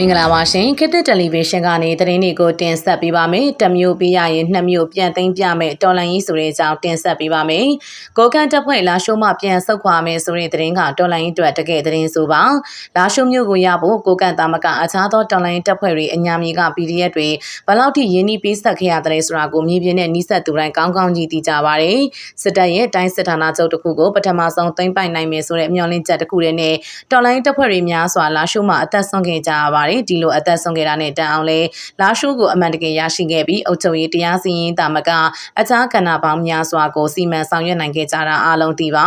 မင်္ဂလာပါရှင်ခေတ်သစ်တယ်လီဗီရှင်းကနေသတင်းတွေကိုတင်ဆက်ပေးပါမယ်။တစ်မျိုးပြီးရရင်နှစ်မျိုးပြန်သိမ်းပြမယ်တော်လန်ကြီးဆိုတဲ့အကြောင်းတင်ဆက်ပေးပါမယ်။ကိုကန်တပ်ဖွဲ့လာရှိုးမှပြန်ဆုတ်ခွာမယ်ဆိုတဲ့သတင်းကတော်လန်ကြီးအတွက်တကယ်သတင်းဆိုပါ။လာရှိုးမျိုးကိုရဖို့ကိုကန်တာမကအခြားသောတော်လန်ကြီးတပ်ဖွဲ့တွေအညာမီက PDF တွေဘလောက်ထိရင်းနှီးပေးဆက်ခဲ့ရတဲ့ဆိုတာကိုမြေပြင်နဲ့နှိစက်သူတိုင်းကောင်းကောင်းကြီးသိကြပါတယ်။စစ်တပ်ရဲ့တိုင်းစစ်ဌာနချုပ်တစ်ခုကိုပထမဆုံးသိမ်းပိုက်နိုင်မယ်ဆိုတဲ့မျှော်လင့်ချက်တစ်ခုတည်းနဲ့တော်လိုင်းတပ်ဖွဲ့တွေများစွာလာရှိုးမှအသက်ဆုံးခဲ့ကြရပါတယ်ဒီလိုအသက်ဆုံးခဲ့တာနဲ့တန်အောင်လဲလာရှိုးကိုအမှန်တကယ်ရရှိခဲ့ပြီးအုပ်ချုပ်ရေးတရားစီရင်တာမကအခြားကဏ္ဍပေါင်းများစွာကိုစီမံဆောင်ရွက်နိုင်ခဲ့ကြတာအားလုံးသိပါ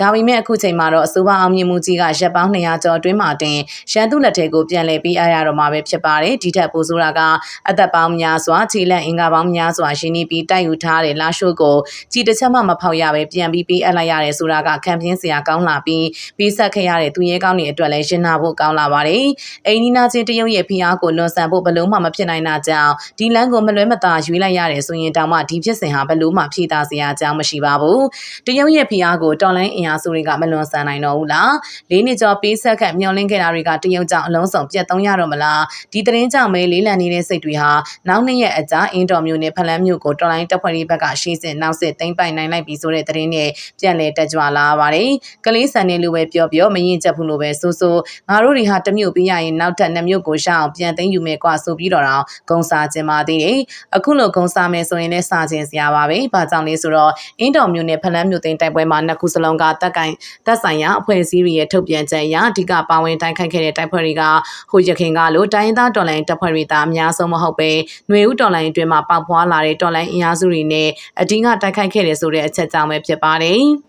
ဒါပေမဲ့အခုချိန်မှာတော့အစိုးရအောင်မြင်မှုကြီးကရပ်ပေါင်း200ကျော်အတွင်းမှာတင်ရန်သူလက်ထဲကိုပြန်လည်ပြီးအားရတော့မှာပဲဖြစ်ပါတယ်ဒီထက်ပိုဆိုးတာကအသက်ပေါင်းများစွာခြေလက်အင်္ဂါပေါင်းများစွာရှင်းနေပြီးတိုက်ယူထားတဲ့လာရှိုးကိုကြည်တစ်ချက်မှမဖောက်ရပဲပြန်ပြီးပေးအပ်လိုက်ရတယ်ဆိုတာကခံပြင်းစရာကောင်းလာပြီးပြီးဆက်ခဲ့ရတဲ့သူရဲကောင်းတွေအတွက်လည်းရှင်းနာဖို့ကောင်းလာပါတယ်။အိန္ဒိနာချင်းတရုတ်ရဲ့ဖိအားကိုလွန်ဆန်ဖို့ဘလို့မှမဖြစ်နိုင်တာကြောင့်ဒီလမ်းကိုမလွဲမသာရွေးလိုက်ရတယ်ဆိုရင်တောင်မှဒီဖြစ်စဉ်ဟာဘလို့မှဖြေတာစရာအကြောင်းမရှိပါဘူး။တရုတ်ရဲ့ဖိအားကိုတော်လိုင်းအင်အားစုတွေကမလွန်ဆန်နိုင်တော့ဘူးလား။လေးနှစ်ကျော်ပေးဆက်ခတ်မျောလင်းခဲ့တာတွေကတရုတ်ကြောင့်အလုံးစုံပြတ်သုံးရတော့မလား။ဒီသတင်းကြောင့်ပဲလေးလံနေတဲ့စိတ်တွေဟာနောက်နှစ်ရက်အကြာအင်တော်မျိုးနဲ့ဖလန်းမျိုးကိုတော်လိုင်းတပ်ဖွဲ့တွေဘက်ကရှေ့စစ်နောက်စစ်သိမ်းပိုက်နိုင်လိုက်ပြီဆိုတဲ့သတင်းနဲ့ပြန်လည်တက်ကြွလာပါတယ်။ကလေးဆန်နေလူပဲပြောပြောမရင်ချက်ဘူးလို့ပဲဆိုဆိုငါတို့တွေဟာတမျိုးပြရရင်နောက်ထပ်နှစ်မျိုးကိုရှောင်းပြန်သိမ်းယူမယ်ကွာဆိုပြီးတော့တော့ဂုံစာခြင်းပါသေးတယ်။အခုလိုဂုံစာမယ်ဆိုရင်လည်းစာခြင်းစရာပါပဲ။ဘာကြောင့်လဲဆိုတော့အင်းတော်မျိုးနဲ့ဖလန်းမျိုးသိမ်းတိုက်ပွဲမှာနှစ်ခုစလုံးကတက်ကိုင်တက်ဆိုင်ရာအဖွဲ့အစည်းတွေရဲ့ထုတ်ပြန်ချက်အရအဓိကပါဝင်တိုက်ခိုက်ခဲ့တဲ့တိုက်ပွဲတွေကဟိုရခင်ကလို့တိုင်းသားတော်လိုင်းတပ်ဖွဲ့တွေသာအများဆုံးမဟုတ်ပဲຫນွေဦးတော်လိုင်းအတွင်းမှာပေါက်ဖွာလာတဲ့တော်လိုင်းအင်အားစုတွေနဲ့အတင်းကတိုက်ခိုက်ခဲ့တယ်ဆိုတဲ့အချက်ကြောင့်ပဲဖြစ်ပါတယ်။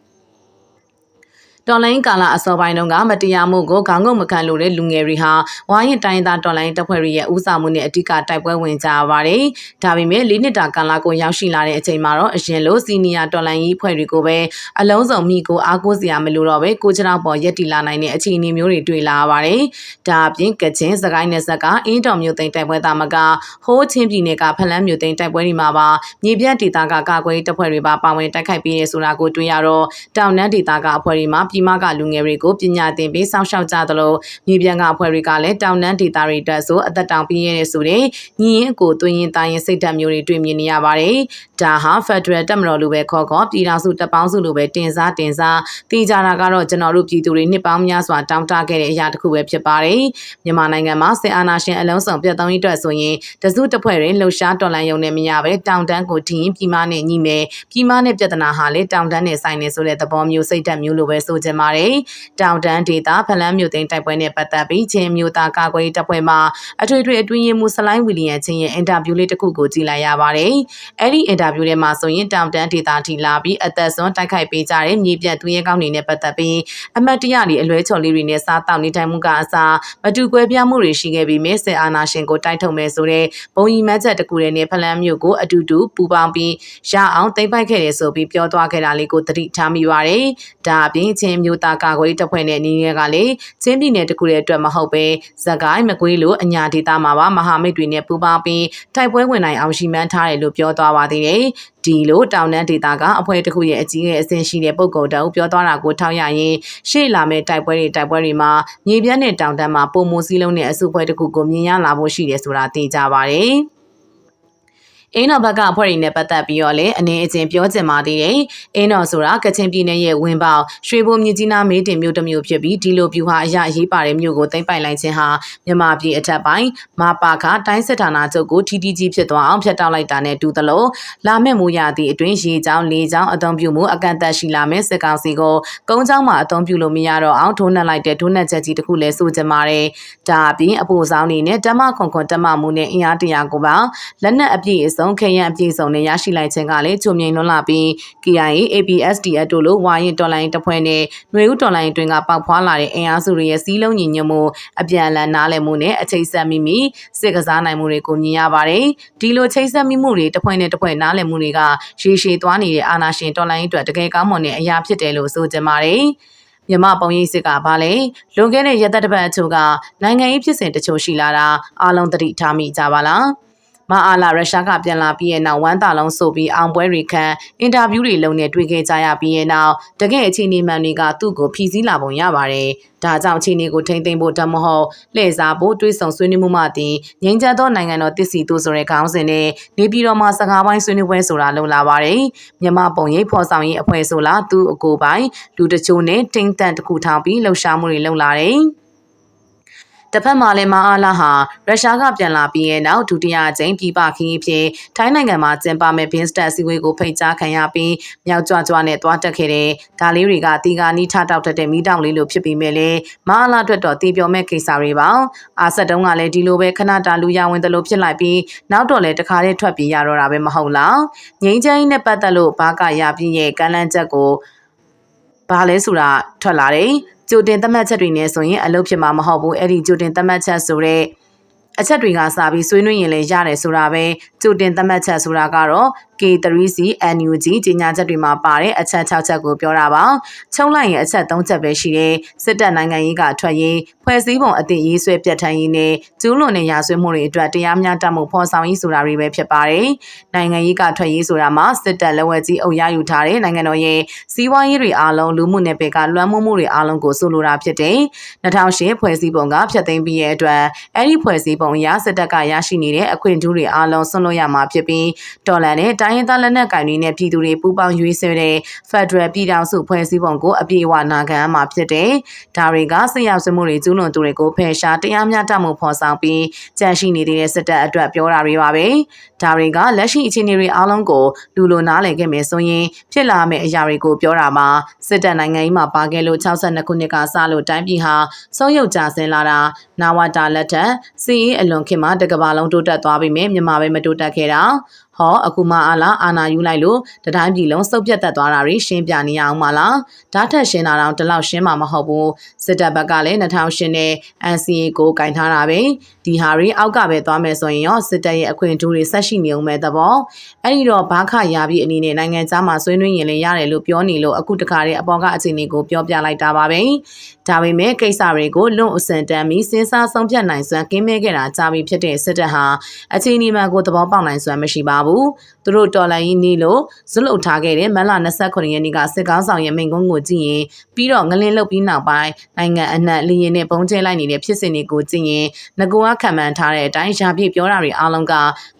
တော်လိုင်းကာလအစောပိုင်းတုန်းကမတရားမှုကိုခေါင်းငုံမခံလို့တဲ့လူငယ်တွေဟာဝိုင်းရင်တိုင်းသားတော်လိုင်းတပ်ဖွဲ့တွေရဲ့ဦးဆောင်မှုနဲ့အဓိကတိုက်ပွဲဝင်ကြရပါတယ်။ဒါပေမဲ့လေးနှစ်တာကာလကိုရောက်ရှိလာတဲ့အချိန်မှာတော့အရင်လိုစီနီယာတော်လိုင်းကြီးဖွဲ့တွေကိုပဲအလုံးစုံမိကိုအားကိုးစရာမလိုတော့ပဲကိုချနောက်ပေါ်ရက်တီလာနိုင်တဲ့အခြေအနေမျိုးတွေတွေ့လာရပါတယ်။ဒါအပြင်ကချင်စကိုင်းနယ်ဆက်ကအင်းတော်မျိုးသိမ်းတိုက်ပွဲသားမကဟိုးချင်းပြည်နယ်ကဖလန်းမျိုးသိမ်းတိုက်ပွဲတွေမှာပါမြေပြန့်ဒေသကကာကွယ်တပ်ဖွဲ့တွေပါပါဝင်တိုက်ခိုက်ပြီးရဆိုတာကိုတွေ့ရတော့တောင်နန်းဒေသကအဖွဲ့တွေမှာပြည်မကလူငယ်တွေကိုပညာသင်ပေးစောင့်ရှောက်ကြသလိုမြေပြန်ကအဖွဲ့တွေကလည်းတောင်တန်းဒေသတွေအတွက်ဆိုအသက်တောင်ပြင်းရဲဆိုတဲ့ညီရင်ကိုသွင်းရင်တိုင်းရင်စိတ်ဓာတ်မျိုးတွေတွေ့မြင်နေရပါတယ်။ဒါဟာ Federal တက်မတော်လိုပဲခေါ်ခေါ်ပြည်ထောင်စုတပ်ပေါင်းစုလိုပဲတင်စားတင်စားတည်ကြတာကတော့ကျွန်တော်တို့ပြည်သူတွေနှစ်ပေါင်းများစွာတောင်းတခဲ့တဲ့အရာတစ်ခုပဲဖြစ်ပါတယ်။မြန်မာနိုင်ငံမှာစစ်အာဏာရှင်အလုံးစုံပြတ်သုံးရေးအတွက်ဆိုရင်တစုတစ်ဖွဲ့တွင်လှုပ်ရှားတော်လှန်ရုံနဲ့မရပဲတောင်တန်းကိုထင်းပြည်မနဲ့ညီမယ်ပြည်မနဲ့ပြဿနာဟာလေတောင်တန်းနဲ့ဆိုင်နေဆိုတဲ့သဘောမျိုးစိတ်ဓာတ်မျိုးလိုပဲဆိုချင်ပါတယ်။တောင်တန်းဒေတာဖလန်းမြို့သိမ်းတိုက်ပွဲနဲ့ပတ်သက်ပြီးချင်းမြို့သားကာကွယ်တပ်ဖွဲ့မှအထွေထွေအတွင်းရေးမှူးဆလိုင်းဝီလီယံချင်းရဲ့အင်တာဗျူးလေးတစ်ခုကိုကြည့်လိုက်ရပါတယ်။အဲ့ဒီအင်တာဗျူးထဲမှာဆိုရင်တောင်တန်းဒေတာထိလာပြီးအသက်ဆုံးတိုက်ခိုက်ပေးကြတဲ့မြေပြတ်သူရဲကောင်းတွေနဲ့ပတ်သက်ပြီးအမတ်တရတွေအလွဲချော်လေးတွေနဲ့စားတောက်နေထိုင်မှုကအစားမတူကွဲပြားမှုတွေရှိခဲ့ပြီးမြစ်စစ်အာဏာရှင်ကိုတိုက်ထုတ်မယ်ဆိုတဲ့ဘုံကြီးမတ်ချက်တစ်ခုတည်းနဲ့ဖလန်းမြို့ကိုအတူတူပူပေါင်းပြီးရအောင်သိမ်းပိုက်ခဲ့တယ်ဆိုပြီးပြောသွားခဲ့တာလေးကိုသတိထားမိပါတယ်။ဒါအပြင်ချင်းမြို့သားကာကွယ်တပ်ဖွဲ့နဲ့နေရကလည်းချင်းပြည်နယ်တခုရဲ့အတွက်မဟုတ်ပဲဇကိုင်းမကွေးလိုအညာဒေသမှာပါမဟာမိတ်တွေနဲ့ပူးပေါင်းပြီးတိုက်ပွဲဝင်နိုင်အောင်ရှိမှန်းထားတယ်လို့ပြောသွားပါသေးတယ်။ဒီလိုတောင်တန်းဒေသကအဖွဲ့တစ်ခုရဲ့အကြီးအကျယ်အဆင့်ရှိတဲ့ပုံကုတ်တောင်ပြောသွားတာကိုထောက်ရရင်ရှေ့လာမယ့်တိုက်ပွဲတွေတိုက်ပွဲတွေမှာမြေပြန့်တဲ့တောင်တန်းမှာပုံမစည်းလုံးတဲ့အစုအဖွဲ့တစ်ခုကိုမြင်ရလာဖို့ရှိတယ်ဆိုတာသိကြပါတယ်။ အင်းတော်ဘက်ကအဖွဲ့တွေနဲ့ပတ်သက်ပြီးတော့လည်းအနေအချင်းပြောချင်ပါသေးတယ်။အင်းတော်ဆိုတာကချင်ပြည်နယ်ရဲ့ဝင်းပေါင်ရွှေဘိုမြကြီးနားမေးတင်မြို့တစ်မြို့ဖြစ်ပြီးဒီလိုပြူဟာအရာရေးပါတဲ့မြို့ကိုသိမ်းပိုက်လိုက်ခြင်းဟာမြန်မာပြည်အထက်ပိုင်းမာပါခတိုင်းစစ်ဌာနချုပ်ကို TTG ဖြစ်သွားအောင်ဖျက်တောက်လိုက်တာနဲ့တူသလိုလာမယ့်မူရသည့်အတွင်းရေချောင်းလေချောင်းအသုံးပြုမှုအကန့်အသတ်ရှိလာမယ့်စစ်ကောင်စီကိုကုန်းချောင်းမှာအသုံးပြုလို့မရတော့အောင်ထိုးနှက်လိုက်တဲ့ထိုးနှက်ချက်ကြီးတစ်ခုလည်းဆိုကြပါရယ်။ဒါအပြင်အပိုဆောင်နေနဲ့တမခွန်ခွန်တမမှုနဲ့အင်အားတရာကိုပါလက်နက်အပြည့်အစုံခရံအပြည့်စုံနဲ့ရရှိလိုက်ခြင်းကလည်းချုံမြိန်လွန်လာပြီး KIA APSDF တို့လိုဝါရင်တော်လိုင်းတပ်ဖွဲ့နဲ့ຫນွေဦးတော်လိုင်းတွင်ကပေါက်ဖွာလာတဲ့အင်အားစုတွေရဲ့စီးလုံးညီညွတ်မှုအပြန်အလှန်နားလည်မှုနဲ့အခြေဆက်မိမိစစ်ကစားနိုင်မှုတွေကိုမြင်ရပါတယ်။ဒီလိုချိတ်ဆက်မိမှုတွေတစ်ဖွဲ့နဲ့တစ်ဖွဲ့နားလည်မှုတွေကရေရှည်သွားနေတဲ့အာဏာရှင်တော်လိုင်းအတွက်တကယ်ကောင်းမွန်တဲ့အရာဖြစ်တယ်လို့ဆိုကြပါတယ်။မြမပုံရိပ်စစ်ကဘာလဲလွန်ခဲ့တဲ့ရက်သက်တစ်ပတ်အချို့ကနိုင်ငံရေးဖြစ်စဉ်တချို့ရှိလာတာအားလုံးသတိထားမိကြပါလား မအားလာရုရှားကပြန်လာပြီးရဲ့နောက်ဝမ်းသာလုံးဆိုပြီးအောင်ပွဲတွေခံအင်တာဗျူးတွေလုပ်နေတွေ့ခဲ့ကြရပြီးရဲ့နောက်တကယ့်အခြေအနေမှန်တွေကသူ့ကိုဖြည့်ဆည်းလာပုံရပါတယ်။ဒါကြောင့်အခြေအနေကိုထိမ့်သိမ့်ဖို့တမဟုတ်လှည့်စားဖို့တွေးဆောင်ဆွေးနွေးမှုမှတင်ငြိမ်းချမ်းသောနိုင်ငံတော်တည်စီတို့ဆိုတဲ့ခေါင်းစဉ်နဲ့နေပြည်တော်မှာစကားပိုင်းဆွေးနွေးပွဲဆိုတာလုပ်လာပါတယ်။မြန်မာပုံရိပ်ဖော်ဆောင်ရေးအဖွဲ့ဆိုလားသူ့အကိုပိုင်းလူတချို့နဲ့တိမ့်တန့်တစ်ခုထောင်ပြီးလှုပ်ရှားမှုတွေလုပ်လာတယ်။ တစ်ဖက်မှာလည်းမအားလာဟာရုရှားကပြန်လာပြီးရဲ့နောက်ဒုတိယအကြိမ်ပြည်ပခီးဖြစ်ထိုင်းနိုင်ငံမှာကျင်းပမဲ့ဘင်းစတက်စီဝေးကိုဖိတ်ကြားခံရပြီးမြောက်ကြွကြွနဲ့တွားတက်ခဲ့တဲ့ဒါလေးတွေကတီကာနီးထတောက်တတ်တဲ့မိတောင်လေးလိုဖြစ်ပြီးမဲ့လေမအားလာအတွက်တော့တီပြောမဲ့ကိစ္စတွေပါအာဆက်တုံးကလည်းဒီလိုပဲခဏတာလူရဝင်တယ်လို့ဖြစ်လိုက်ပြီးနောက်တော့လည်းတခါတည်းထွက်ပြေးရတော့တာပဲမဟုတ်လားငိမ့်ချမ်းနဲ့ပတ်သက်လို့ဘာကရပြည့်ရဲ့ကမ်းလန်းချက်ကို ဘာလဲဆိုတာထွက်လာတယ်ကြိုတင်သတ်မှတ်ချက်တွေနဲ့ဆိုရင်အလုပ်ဖြစ်မှာမဟုတ်ဘူးအဲ့ဒီကြိုတင်သတ်မှတ်ချက်ဆိုတဲ့အချက်တွေကစပြီးဆွေးနွေးရင်လည်းရတယ်ဆိုတာပဲကြိုတင်သတ်မှတ်ချက်ဆိုတာကတော့ K3C NUG ကြီးညာချက်တွေမှာပါတဲ့အချက်6ချက်ကိုပြောတာပါချုံလိုက်ရင်အချက်3ချက်ပဲရှိတယ်စစ်တပ်နိုင်ငံရေးကထွက်ရေးဖွဲ့စည်းပုံအသစ်ရေးဆွဲပြဋ္ဌာန်းရေးနဲ့ကျူးလွန်တဲ့ရာဇဝတ်မှုတွေအတွက်တရားမျှတမှုဖော်ဆောင်ရေးဆိုတာတွေပဲဖြစ်ပါတယ်နိုင်ငံရေးကထွက်ရေးဆိုတာမှာစစ်တပ်လက်ဝဲကြီးအုပ်ရယူထားတဲ့နိုင်ငံတော်ရဲ့စီးပွားရေးတွေအားလုံးလူမှုနယ်ပယ်ကလွှမ်းမိုးမှုတွေအားလုံးကိုဆိုလိုတာဖြစ်တယ်2008ဖွဲ့စည်းပုံကဖျက်သိမ်းပြီးရဲ့အတွက်အဲ့ဒီဖွဲ့စည်းပုံအရစစ်တပ်ကရရှိနေတဲ့အခွင့်အရေးတွေအားလုံးဆွံ့လွှတ်ရမှာဖြစ်ပြီးဒေါ်လာနဲ့တိုင်းရင်းသားလက်နက်ကိုင်တွေနဲ့ပြည်သူတွေပူးပေါင်းရွေးဆွဲတဲ့ Federal ပြည်ထောင်စုဖွဲ့စည်းပုံကိုအပြည့်အဝနာခံမှာဖြစ်တယ်။ဒါတွေကဆက်ရောက်စမှုတွေကျူးလွန်သူတွေကိုဖယ်ရှားတရားမျှတမှုဖော်ဆောင်ပြီးကြန့်ရှိနေတဲ့စစ်တပ်အတွက်ပြောတာတွေပါပဲ။ဒါတွေကလက်ရှိအခြေအနေတွေအားလုံးကိုလူလိုနားလည်ခဲ့မယ်ဆိုရင်ဖြစ်လာမယ့်အရာတွေကိုပြောတာမှာစစ်တပ်နိုင်ငံကြီးမှာပါခဲ့လို့62ခုနှစ်ကစလို့တိုင်းပြည်ဟာဆုံးယုတ်ကြဆင်းလာတာနာဝတာလက်ထက်စီးအလွန်ခင်မှာတကဘာလုံးတိုးတက်သွားပြီမြမြန်မာပဲမတိုးတက်ခဲ့တာ ဟောအခုမှအားလားအာနာယူလိုက်လို့တတိုင်းပြည်လုံးစုပ်ပြတ်သက်သွားတာတွေရှင်းပြနေရအောင်မလားဓာတ်ထက်ရှင်းတာတော့ဒီလောက်ရှင်းမှာမဟုတ်ဘူးစစ်တပ်ဘက်ကလည်း2008နဲ့ NCA ကိုကင်ထားတာပဲဒီဟာတွေအောက်ကပဲသွားမယ်ဆိုရင်ရောစစ်တပ်ရဲ့အခွင့်အရေးတွေဆက်ရှိနေအောင်ပဲသဘောအဲ့ဒီတော့ဘာခရပြီးအနေနဲ့နိုင်ငံသားမှာဆွေးနွေးရင်လည်းရတယ်လို့ပြောနေလို့အခုတခါတည်းအပေါ်ကအခြေအနေကိုပြောပြလိုက်တာပါပဲဒါပေမဲ့ကိစ္စတွေကိုလွန်အစံတမ်းပြီးစဉ်းစားဆုံးဖြတ်နိုင်စွမ်းကင်းမဲခဲ့တာကြာပြီဖြစ်တဲ့စစ်တပ်ဟာအခြေအနေမှကိုသဘောပေါက်နိုင်စွမ်းမရှိပါဘူး။သူတို့တော်လိုင်းရင်းနေလို့ဇွတ်လုထားခဲ့တဲ့မလ29ရက်နေ့ကစစ်ကောင်းဆောင်ရဲ့မိန့်ခွန်းကိုကြည့်ရင်ပြီးတော့ငလင်းလုတ်ပြီးနောက်ပိုင်းနိုင်ငံအနှံ့လျင်နဲ့ပုံကျဲလိုက်နေတဲ့ဖြစ်စဉ်တွေကိုကြည့်ရင်ငကူကခံမှန်းထားတဲ့အတိုင်းရှာပြည့်ပြောတာတွေအားလုံးက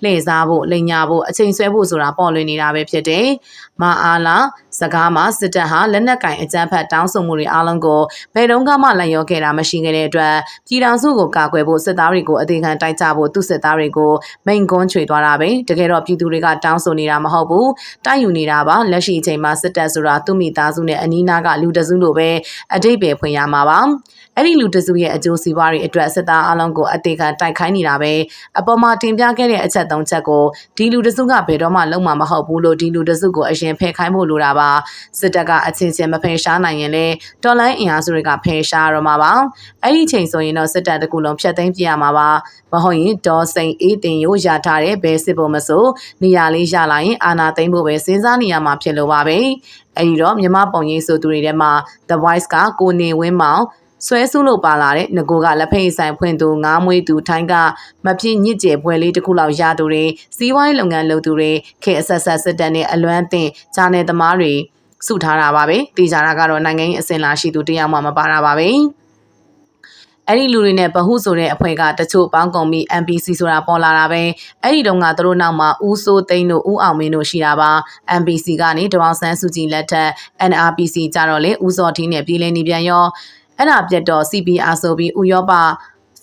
လှည့်စားဖို့လိန်ညာဖို့အချိန်ဆွဲဖို့ဆိုတာပေါ်လွင်နေတာပဲဖြစ်တယ်။မအားလား စကားမှာစစ်တပ်ဟာလက်နက်ကင်အကြမ်းဖက်တောင်းဆိုမှုတွေအားလုံးကိုဘယ်တော့မှလက်ရောခဲ့တာမရှိခဲ့တဲ့အတွက်ပြည်ထောင်စုကိုကာကွယ်ဖို့စစ်သားတွေကိုအသေးခံတိုက်ကြဖို့သူစစ်သားတွေကိုမိန်ကွန်းချွေသွားတာပဲတကယ်တော့ပြည်သူတွေကတောင်းဆိုနေတာမဟုတ်ဘူးတိုက်ယူနေတာပါလက်ရှိအချိန်မှာစစ်တပ်ဆိုတာသူ့မိသားစုနဲ့အနီးနားကလူတစုလိုပဲအတိတ်ပဲဖွင့်ရမှာပါ အဲ့ဒီလူတစုရဲ့အကျိုးစီးပွားတွေအတွက်စစ်သားအလုံးကိုအသေးခံတိုက်ခိုင်းနေတာပဲအပေါ်မှာတင်ပြခဲ့တဲ့အချက်သုံးချက်ကိုဒီလူတစုကဘယ်တော့မှလုံးမှာမဟုတ်ဘူးလို့ဒီလူတစုကိုအရင်ဖယ်ခိုင်းဖို့လိုတာပါစစ်တပ်ကအချင်းချင်းမဖယ်ရှားနိုင်ရင်လေတော်လိုင်းအင်အားစုတွေကဖယ်ရှားတော့မှာပါအဲ့ဒီချိန်ဆိုရင်တော့စစ်တပ်တကူလုံးဖျက်သိမ်းပြရမှာပါမဟုတ်ရင်ဒေါ်စိန်အေးတင်ရိုးရထားတဲ့ဘဲစစ်ဖို့မဆိုနေရာလေးရလာရင်အာနာသိမ့်ဖို့ပဲစဉ်းစားနေရမှာဖြစ်လို့ပါပဲအဲ့ဒီတော့မြမပုံရိပ်ဆိုသူတွေထဲမှာ The Voice ကကိုနေဝင်းမောင် ဆွဲဆုလို့ပါလာတဲ့ငကိုကလက်ဖိတ်ဆိုင်ဖွင့်သူငားမွေးသူထိုင်းကမဖြစ်ညစ်ကျေပွဲလေးတစ်ခုလောက်ရသူတွေစီးပွားရေးလုပ်ငန်းလုပ်သူတွေခေအဆက်ဆက်စစ်တပ်နဲ့အလွမ်းတင်ဂျာနယ်သမားတွေစုထားတာပါပဲတေချာတာကတော့နိုင်ငံရေးအစင်လာရှိသူတယောက်မှမပါတာပါပဲအဲ့ဒီလူတွေနဲ့ဗဟုဆိုတဲ့အဖွဲ့ကတချို့ပေါင်းကုန်ပြီး MPC ဆိုတာပေါ်လာတာပဲအဲ့ဒီတုန်းကသူတို့နောက်မှာဦးစိုးသိန်းတို့ဦးအောင်မင်းတို့ရှိတာပါ MPC ကနေဒေါအောင်ဆန်းစုကြည်လက်ထက် NRPC ကြတော့လေဦးစောထင်းနဲ့ပြည်လည်နေပြန်ရော အဲ့ဒါပြတ်တော့ CPR ဆိုပြီးဥရောပ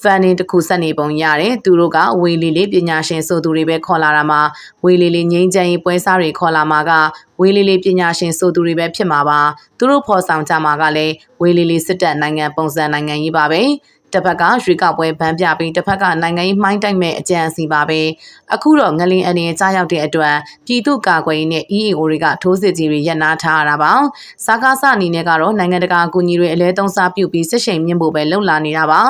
ဖန်နင်းတစ်ခုဆက်နေပုံရတယ်သူတို့ကဝေလီလေးပညာရှင်ဆိုသူတွေပဲခေါ်လာတာမှာဝေလီလေးငိမ့်ချမ်းရေးပွဲစားတွေခေါ်လာမှာကဝေလီလေးပညာရှင်ဆိုသူတွေပဲဖြစ်မှာပါသူတို့ဖော်ဆောင်ကြမှာကလည်းဝေလီလေးစစ်တပ်နိုင်ငံပုံစံနိုင်ငံကြီးပါပဲ တစ်ဖက်ကရွေးကောက်ပွဲဗန်းပြပြီးတစ်ဖက်ကနိုင်ငံရေးမှိုင်းတိုက်မဲ့အကြံစီပါပဲအခုတော့ငလင်အနေကြားရောက်တဲ့အတွက်ပြည်သူ့ကာကွယ်ရေးနဲ့ EAO တွေကထိုးစစ်ကြီးတွေရပ်နားထားရတာပါစာကားစအနေနဲ့ကတော့နိုင်ငံတကာအကူအညီတွေအလဲသုံးစားပြုပြီးစစ်ရှိန်မြင့်ဖို့ပဲလှုပ်လာနေတာပါ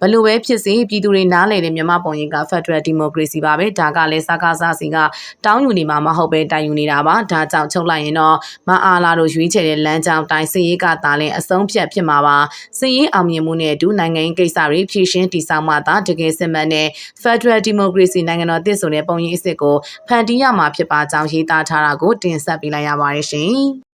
ဘလို့ပဲဖြစ်စေပြည်သူတွေနားလေတဲ့မြန်မာပုံရိပ်က Federal Democracy ပါပဲဒါကလည်းစာကားစစီကတောင်းယူနေမှာမဟုတ်ပဲတိုင်ယူနေတာပါဒါကြောင့်ချုပ်လိုက်ရင်တော့မအားလာတို့ရွေးချယ်တဲ့လမ်းကြောင်းတိုင်းစည်ရေးကသာလဲအဆုံးဖြတ်ဖြစ်မှာပါစည်ရေးအောင်မြင်မှုနဲ့အတူနိုင်ငံရေးကိစ္စတွေဖြည့်ရှင်းတည်ဆောက်မှသာတကယ်စစ်မှန်တဲ့ Federal Democracy နိုင်ငံတော်တည်ဆိုတဲ့ပုံရိပ်အစ်စ်ကိုဖန်တီးရမှာဖြစ်ပါကြောင်းရေးသားထားတာကိုတင်ဆက်ပေးလိုက်ရပါတယ်ရှင်။